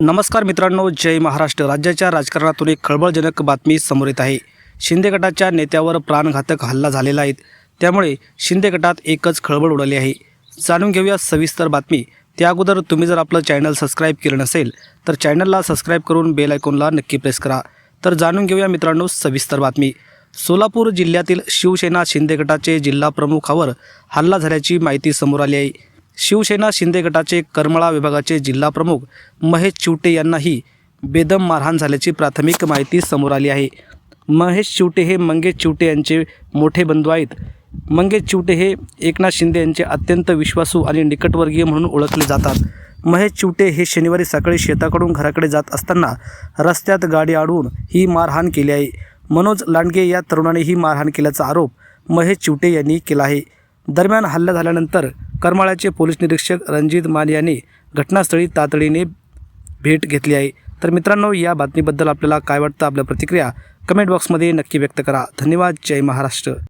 नमस्कार मित्रांनो जय महाराष्ट्र. राज्याच्या राजकारणातून एक खळबळजनक बातमी समोर येत आहे. शिंदे गटाच्या नेत्यावर प्राणघातक हल्ला झालेला आहे. त्यामुळे शिंदे गटात एकच खळबळ उडाली आहे. जाणून घेऊया सविस्तर बातमी. त्या अगोदर तुम्ही जर आपलं चॅनल सबस्क्राईब केलं नसेल तर चॅनलला सबस्क्राईब करून बेल आयकॉनला नक्की प्रेस करा. तर जाणून घेऊया मित्रांनो सविस्तर बातमी. सोलापूर जिल्ह्यातील शिवसेना शिंदे गटाचे जिल्हा प्रमुखावर हल्ला झाल्याची माहिती समोर आली आहे. शिवसेना शिंदे गटाचे करमळा विभागाचे जिल्हा प्रमुख महेश चिवटे यांनाही बेदम मारहाण झाल्याची प्राथमिक माहिती समोर आली आहे. महेश चिवटे हे मंगेश चिवटे यांचे मोठे बंधू आहेत. मंगेश चिवटे हे एकनाथ शिंदे यांचे अत्यंत विश्वासू आणि निकटवर्गीय म्हणून ओळखले जातात. महेश चिवटे हे शनिवारी सकाळी शेताकडून घराकडे जात असताना रस्त्यात गाडी अडवून ही मारहाण केली आहे. मनोज लांडगे या तरुणाने ही मारहाण केल्याचा आरोप महेश चिवटे यांनी केला आहे. दरम्यान हल्ला झाल्यानंतर करमाळ्याचे पोलीस निरीक्षक रणजित मान यांनी घटनास्थळी तातडीने भेट घेतली आहे. तर मित्रांनो या बातमीबद्दल आपल्याला काय वाटतं? आपल्या प्रतिक्रिया कमेंट बॉक्समध्ये नक्की व्यक्त करा. धन्यवाद. जय महाराष्ट्र.